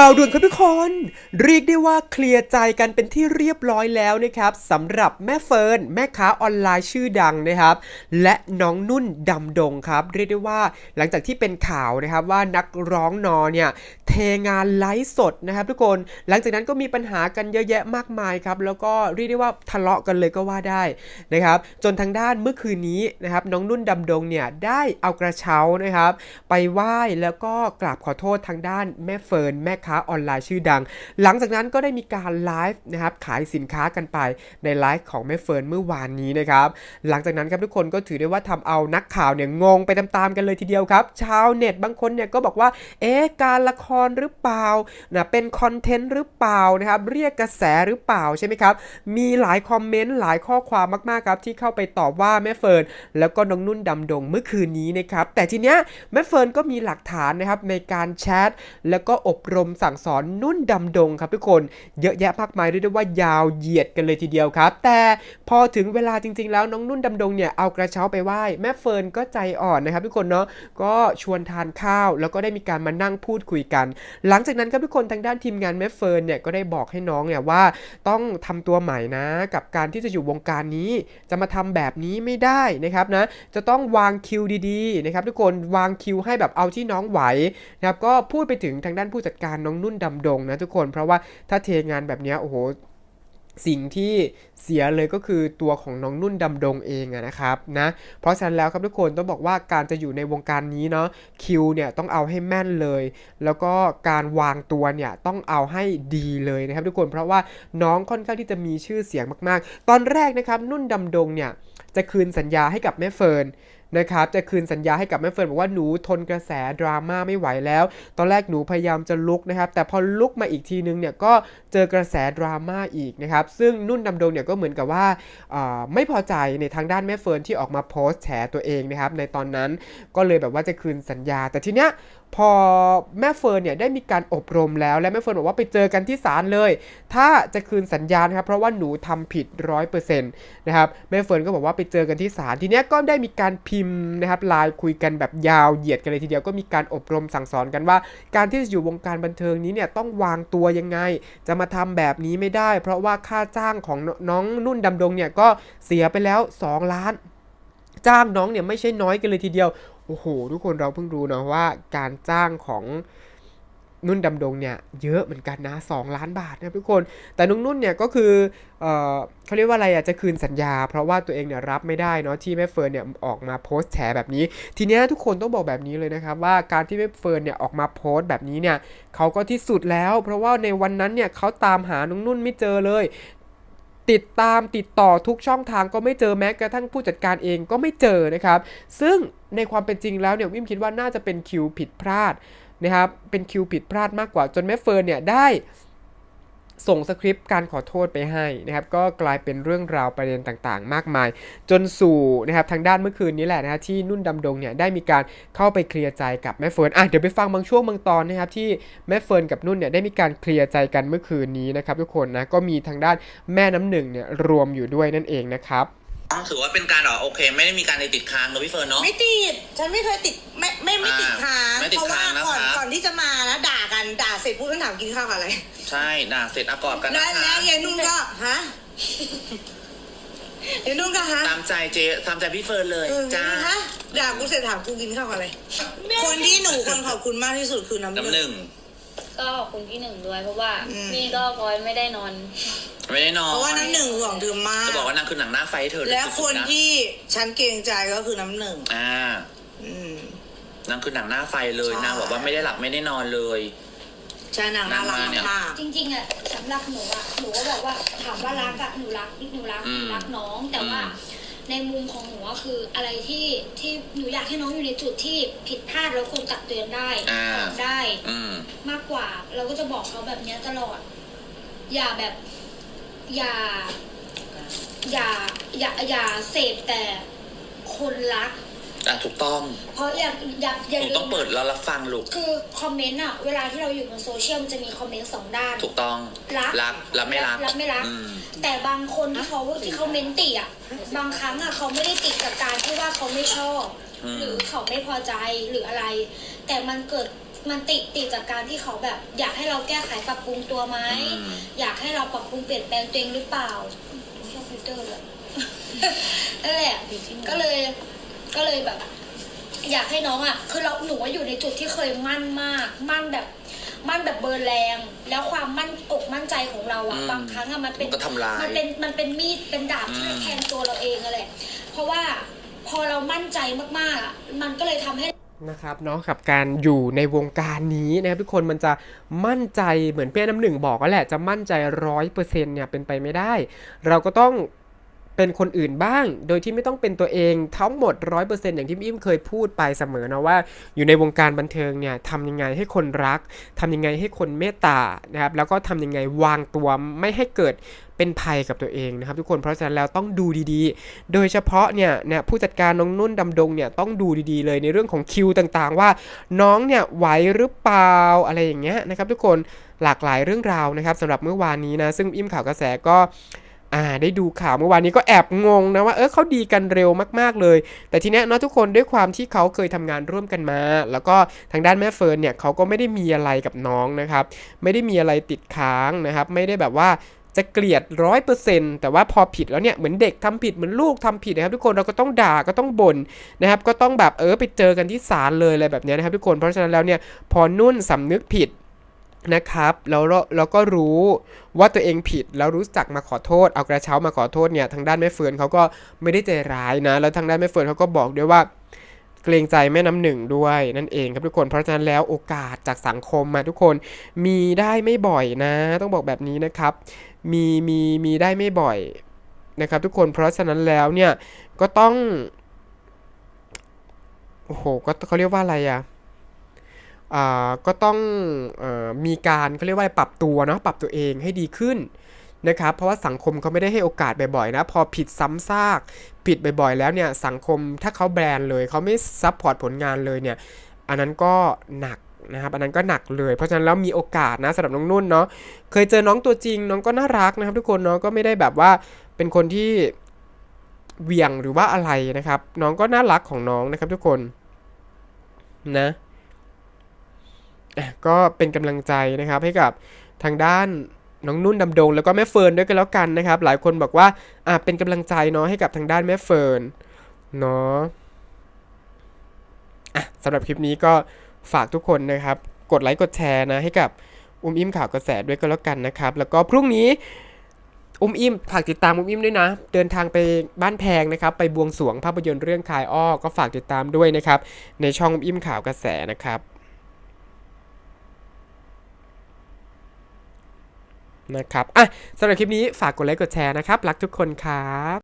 ข่าวด่วนครับทุกคน เรียกได้ว่าเคลียร์ใจกันเป็นที่เรียบร้อยแล้วนะครับสำหรับแม่เฟิร์นแม่ค้าออนไลน์ชื่อดังนะครับ และน้องนุ่นดำดงครับ เรียกได้ว่าหลังจากที่เป็นข่าวนะครับว่านักร้องนอเนี่ยเทงานไลฟ์สดนะครับ ทุกคนหลังจากนั้นก็มีปัญหากันเยอะแยะมากมายครับแล้วก็เรียกได้ว่าทะเลาะกันเลยก็ว่าได้นะครับจนทางด้านเมื่อคืนนี้นะครับน้องนุ่นดำดงเนี่ยได้เอากระเช้านะครับ ไปไหว้แล้วก็กราบขอโทษทางด้านแม่เฟิร์นแม่ค้าออนไลน์ชื่อดัง หลังจากนั้นก็ได้มีการไลฟ์นะครับขายสินค้ากันไปในไลฟ์ของแม่เฟิร์นเมื่อวานนี้นะครับหลังจากนั้นครับทุกคนก็ถือได้ว่าทำเอานักข่าวเนี่ยงงไปตามๆกันเลยทีเดียวครับ ชาวเน็ตบางคนเนี่ยก็บอกว่าเอ๊ะการละครหรือเปล่านะเป็นคอนเทนต์หรือเปล่านะครับเรียกกระแสหรือเปล่าใช่ไหมครับมีหลายคอมเมนต์หลายข้อความมากๆครับที่เข้าไปตอบว่าแม่เฟิร์นแล้วก็น้องนุ่นดำดงเมื่อคืนนี้นะครับแต่ทีเนี้ยแม่เฟิร์นก็มีหลักฐานนะครับในการแชทแล้วก็อบรมสั่งสอนนุ่นดำดงครับทุกคนเยอะแยะมากมายเรียกได้ว่ายาวเหยียดกันเลยทีเดียวครับ แต่พอถึงเวลาจริง ๆ แล้วน้องนุ่นดำดงเนี่ยเอากระเช้าไปไหว้แม่เฟิร์นก็ใจอ่อนนะครับทุกคนเนาะก็ชวนทานข้าว แล้วก็ได้มีการมานั่งพูดคุยกัน หลังจากนั้นครับทุกคนทางด้านทีมงานแม่เฟิร์นเนี่ยก็ได้บอกให้น้องเนี่ยว่าต้องทำตัวใหม่นะ กับการที่จะอยู่วงการนี้จะมาทำแบบนี้ไม่ได้นะครับนะจะต้องวางคิวดีๆนะครับทุกคนวางคิวให้แบบเอาที่น้องไหวนะครับก็พูดไปถึงทางด้านผู้จัดการน้องนุ่นดำดงนะทุกคน เพราะว่าถ้าเทงานแบบนี้โอ้โหสิ่งที่เสียเลยก็คือตัวของน้องนุ่นดำดงเองนะครับนะเพราะฉะนั้นแล้วครับทุกคนต้องบอกว่าการจะอยู่ในวงการนี้เนาะคิวเนี่ยต้องเอาให้แม่นเลย แล้วก็การวางตัวเนี่ยต้องเอาให้ดีเลยนะครับ ทุกคนเพราะว่าน้องค่อนข้างที่จะมีชื่อเสียงมาก ๆ ตอนแรกนะครับนุ่นดำดงเนี่ยจะคืนสัญญาให้กับแม่เฟิร์น นะครับจะคืนสัญญาให้กับแม่เฟิร์นบอกว่าหนูทนกระแสดราม่าไม่ไหวแล้ว ตอนแรกหนูพยายามจะลุกนะครับแต่พอลุกมาอีกทีนึงเนี่ยก็เจอกระแสดราม่าอีกนะครับซึ่งนุ่นดำดงเนี่ยก็เหมือนกับว่าไม่พอใจในทางด้านแม่เฟิร์นที่ออกมาโพสต์แฉตัวเองนะครับในตอนนั้นก็เลยแบบว่าจะคืนสัญญา แต่ทีเนี้ย พอแม่เฟิร์นเนี่ยได้มีการอบรมแล้ว และแม่เฟิร์นบอกว่าไปเจอกันที่ศาลเลย ถ้าจะคืนสัญญานะครับเพราะว่าหนูทำผิดร้อยเปอร์เซ็นต์นะครับแม่เฟิร์นก็บอกว่าไปเจอกันที่ศาลทีเนี้ยก็ได้มีการพิมพ์นะครับไลน์คุยกันแบบยาวเหยียดกันเลยทีเดียวก็มีการอบรมสั่งสอนกันว่า การที่จะอยู่วงการบันเทิงนี้เนี่ยต้องวางตัวยังไง จะมาทำแบบนี้ไม่ได้ เพราะว่าค่าจ้างของน้องนุ่นดำดงเนี่ยก็เสียไปแล้ว 2 ล้าน จ้างน้องเนี่ยไม่ใช่น้อยกันเลยทีเดียว โอ้โห ทุกคนเราเพิ่งรู้นะว่าการจ้างของนุ่นดำดงเนี่ยเยอะเหมือนกันนะ 2 ล้านบาทนะทุกคน แต่นุ่นนุ่นเนี่ยก็คือเออเขาเรียกว่าอะไรอะจะคืนสัญญา เพราะว่าตัวเองเนี่ยรับไม่ได้เนาะที่แม่เฟิร์นเนี่ยออกมาโพสต์แฉแบบนี้ ทีเนี้ยทุกคนต้องบอกแบบนี้เลยนะครับว่าการที่แม่เฟิร์นเนี่ยออกมาโพสต์แบบนี้เนี่ยเขาก็ที่สุดแล้ว เพราะว่าในวันนั้นเนี่ยเขาตามหาน้องนุ่นไม่เจอเลย ติดตามติดต่อทุกช่องทางก็ไม่เจอแม้กระทั่งผู้จัดการเองก็ไม่เจอนะครับ ซึ่งในความเป็นจริงแล้วเนี่ยวิมคิดว่าน่าจะเป็นคิวผิดพลาดนะครับเป็นคิวผิดพลาดมากกว่าจนแม่เฟิร์นเนี่ยได้ ส่งสคริปต์การขอโทษไปให้นะครับ ก็กลายเป็นเรื่องราวประเด็นต่างๆ มากมาย จนสู่นะครับทางด้านเมื่อคืนนี้แหละนะฮะที่นุ่นดำดงเนี่ยได้มีการเข้าไปเคลียร์ใจกับแม่เฟิร์นอะเดี๋ยวไปฟังบางช่วงบางตอนนะครับที่แม่เฟิร์นกับนุ่นเนี่ยได้มีการเคลียร์ใจกันเมื่อคืนนี้นะครับทุกคนนะก็มีทางด้านแม่น้ำหนึ่งเนี่ยรวมอยู่ด้วยนั่นเองนะครับ ถือว่าเป็นการอ๋อโอเค ไม่ได้มีการในติดค้างเนอะพี่เฟิร์นเนาะ ไม่ติด ฉันไม่เคยติด ไม่ไม่ไม่ติดอ่าค้างไม่ติดเพราะว่าค้างนะคะก่อนก่อนที่จะมานะด่ากันด่าเสร็จพูดกันถามกินข้าวกับอะไร ใช่ด่าเสร็จอะกอดกันแล้นะวแล้คะวยายนุ่นก็ฮะยายนุ่นก็ฮะตามใจเจตามใจพี่เฟิร์นเลยเออจ้า ฮะด่ากูเสร็จถามกูกินข้าวกับอะไร คนที่หนูคนขอบคุณมากที่สุดคือน้ำน้ำหหนึ่ง นึ่ง ก็ขอบคุณพี่หนึ่งด้วยเพราะว่าอืม นี่ก็พลอยไม่ได้นอน ไม่ได้นอนเพราะว่าน้ำหนึ่งห่วงเธอมาก จะบอกว่านางคือหนังหน้าไฟให้เธอเลยและคสุดนๆนะที่ฉันเกรงใจก็คือน้ำหนึ่งอ่าอืม นางคือหนังหน้าไฟเลย ใช่ นางบอกว่าไม่ได้หลับไม่ได้นอนเลย ใช่นางน่ารักนางมาเนี่ย มาก จริงๆอะสำหรับหนูอะหนูก็บอกว่าถามว่ารักอะหนูรักหนูรักอืมรักน้องแต่ว่า อืม ในมุมของหนูก็คืออะไรที่ที่หนูอยากให้น้องอยู่ในจุดที่ผิดพลาดแล้วคนตักเตือนได้อ่า บอกได้อืม มากกว่า เราก็จะบอกเขาแบบเนี้ยตลอด อย่าแบบ อย่า อย่า อย่า อย่าเสพแต่คนรัก อะถูกต้องเพราะอยากอยากอย่าหนูลืต้องมเปิดแล้วรับฟังลูก คือคอมเมนต์อะเวลาที่เราอยู่บนโซเชียลมันจะมีคอมเมนต์สองด้าน ถูกต้องรักรักรับไม่รักรับไม่รัก อืม แต่บางคนที่เขาที่เขาเมนติอะบางครั้งอะเขาไม่ได้ติดกับการที่ว่าเขาไม่ชอบ อืม หรือเขาไม่พอใจหรืออะไร แต่มันเกิด มันติดติดจากการที่เขาแบบ อยากให้เราแก้ไขปรับปรุงตัวไหมอืม อยากให้เราปรับปรุงเปลี่ยนแปลงตัวเองหรือเปล่าชอบฟิลเตอร์เลย นั่นแหละก็เลยก็เลยแบบ อยากให้น้องอะ คือเราหนูว่าอยู่ในจุดที่เคยมั่นมาก มั่นแบบ มั่นแบบเบอร์แรง แล้วความมั่นอกมั่นใจของเราอะ อืมบางครั้งอะมันเป็นมันก็ทำลายมันเป็นมันเป็นมีดเป็นดาบที่อืม แทงตัวเราเองอะแหละเพราะว่าพอเรามั่นใจมากๆอะมันก็เลยทำให้ นะครับเนาะกับการอยู่ในวงการนี้นะครับทุกคนมันจะมั่นใจเหมือนเปี้ยน้ำหนึ่งบอกก็แหละจะมั่นใจร้อยเปอร์เซ็นต์เนี่ยเป็นไปไม่ได้ เราก็ต้อง เป็นคนอื่นบ้าง โดยที่ไม่ต้องเป็นตัวเองทั้งหมดร้อยเปอร์เซ็นต์อย่างที่พี่อิมเคยพูดไปเสมอนะว่า อยู่ในวงการบันเทิงเนี่ยทำยังไงให้คนรักทำยังไงให้คนเมตตานะครับแล้วก็ทำยังไงวางตัวไม่ให้เกิดเป็นภัยกับตัวเองนะครับทุกคนเพราะฉะนั้นแล้วต้องดูดีๆ โดยเฉพาะเนี่ยเนี่ยผู้จัดการน้องนุ่นดำดงเนี่ยต้องดูดีๆ เลยในเรื่องของคิวต่างๆ ว่าน้องเนี่ยไหวหรือเปล่าอะไรอย่างเงี้ยนะครับทุกคนหลากหลายเรื่องราวนะครับสำหรับเมื่อวานนี้นะซึ่งอิ่มข่าวกระแสก็ อ่าได้ดูข่าวเมื่อวานนี้ก็แอบงงนะว่าเออเขาดีกันเร็วมากๆเลย แต่ทีเนี้ยเนาะทุกคนด้วยความที่เขาเคยทำงานร่วมกันมา แล้วก็ทางด้านแม่เฟิร์นเนี่ยเขาก็ไม่ได้มีอะไรกับน้องนะครับ ไม่ได้มีอะไรติดค้างนะครับ ไม่ได้แบบว่าจะเกลียดร้อยเปอร์เซ็นต์แต่ว่าพอผิดแล้วเนี่ยเหมือนเด็กทำผิดเหมือนลูกทำผิดนะครับทุกคนเราก็ต้องด่าก็ต้องบ่นนะครับก็ต้องแบบเออไปเจอกันที่ศาลเลยอะไรแบบนี้นะครับทุกคนเพราะฉะนั้นแล้วเนี่ยพอนุ่นสำนึกผิด นะครับแล้วเราก็รู้ว่าตัวเองผิดแล้วรู้จักมาขอโทษ เอากระเช้ามาขอโทษเนี่ยทางด้านแม่เฟิร์นเขาก็ไม่ได้ใจร้ายนะ แล้วทางด้านแม่เฟิร์นเขาก็บอกด้วยว่า เกรงใจแม่น้ำหนึ่งด้วยนั่นเองครับทุกคนเพราะฉะนั้นแล้วโอกาสจากสังคมมาทุกคนมีได้ไม่บ่อยนะ ต้องบอกแบบนี้นะครับ มีมีมีได้ไม่บ่อยนะครับทุกคนเพราะฉะนั้นแล้วเนี่ยก็ต้องโอ้โหก็เขาเรียกว่าอะไรอะอ่า ก็ต้องอมีการเขาเรียกว่าปรับตัวเนาะปรับตัวเองให้ดีขึ้นนะครับเพราะว่าสังคมเขาไม่ได้ให้โอกาสบ่อยๆนะพอผิดซ้ำซากผิดบ่อยๆแล้วเนี่ยสังคมถ้าเขาแบรนด์เลยเขาไม่ซัพพอร์ตผลงานเลยเนี่ยอันนั้นก็หนักนะครับอันนั้นก็หนักเลย เพราะฉะนั้นแล้วมีโอกาสนะสำหรับน้องนุ่นเนาะเคยเจอน้องตัวจริงน้องก็น่ารักนะครับ ทุกคนเนาะก็ไม่ได้แบบว่าเป็นคนที่เวี่ยงหรือว่าอะไรนะครับ น้องก็น่ารักของน้องนะครับทุกคนนะ ก็เป็นกำลังใจนะครับให้กับทางด้านน้องนุ่นดำดงแล้วก็แม่เฟิร์นด้วยกันแล้วกันนะครับ หลายคนบอกว่าอะเป็นกำลังใจเนาะให้กับทางด้านแม่เฟิร์นเนาะอะสำหรับคลิปนี้ก็ฝากทุกคนนะครับ กดไลค์กดแชร์นะให้กับอุ้มอิ่มข่าวกระแสด้วยก็แล้วกันนะครับ แล้วก็พรุ่งนี้อุ้มอิ่มฝากติดตามอุ้มอิ่มด้วยนะ เดินทางไปบ้านแพงนะครับ ไปบวงสรวงภาพยนตร์เรื่องคายอ้อก็ฝากติดตามด้วยนะครับ ในช่องอุ้มอิ่มข่าวกระแสนะครับ นะครับอะสำหรับคลิปนี้ฝากกดไลค์กดแชร์นะครับรักทุกคนครับ